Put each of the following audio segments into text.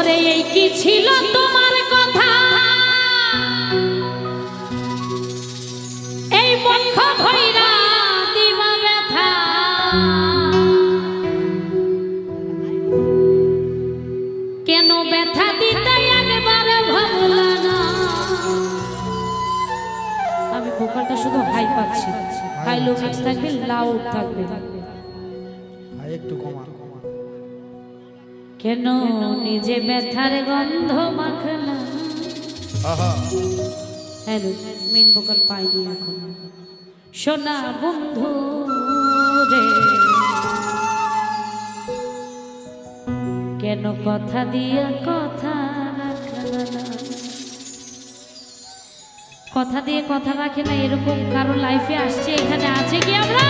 ওরে এই কি ছিল তোমার কথা? এই বক্ষ ভৈরা দিবা ব্যথা। কেন ব্যথা দিতে একবার ভাবলা না আমি ভোকালটা শুধু হাই পাচ্ছি। হাই লো থাকবে লাউড থাকবে। একটু কমা কেন নিজে ব্যথার গন্ধ মাখলা? হ্যালো মেন ভোকাল পাইনি এখন। সোনা বন্ধু রে কেন কথা দিয়া কথা কথা দিয়ে কথা রাখে না এরকম কারও লাইফে আসছে এখানে আছে কি আমরা?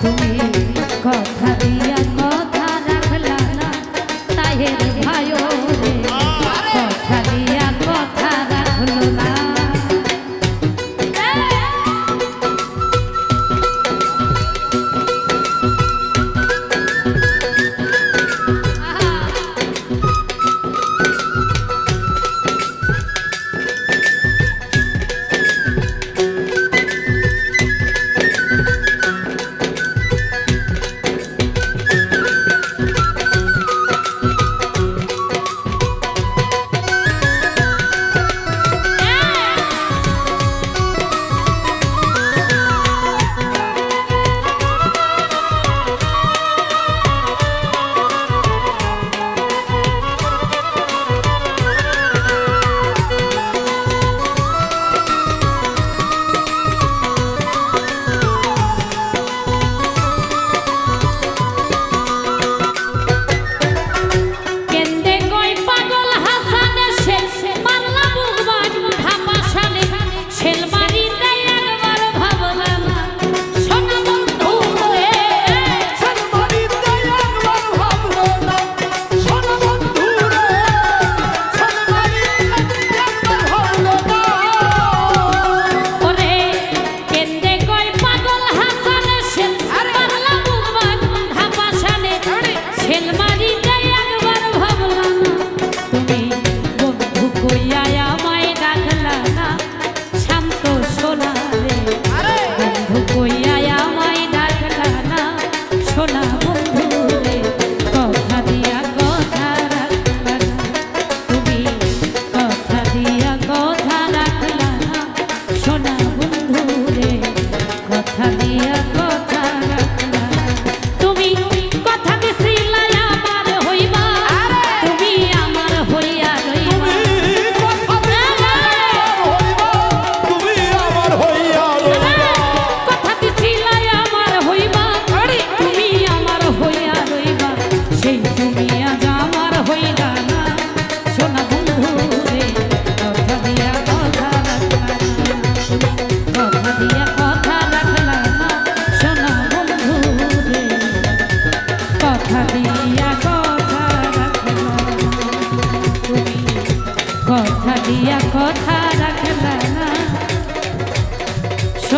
তুমি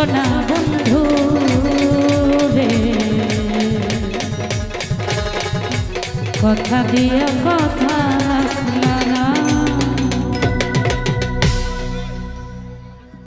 সোনা বন্ধু রে। কথা দিয়া কথা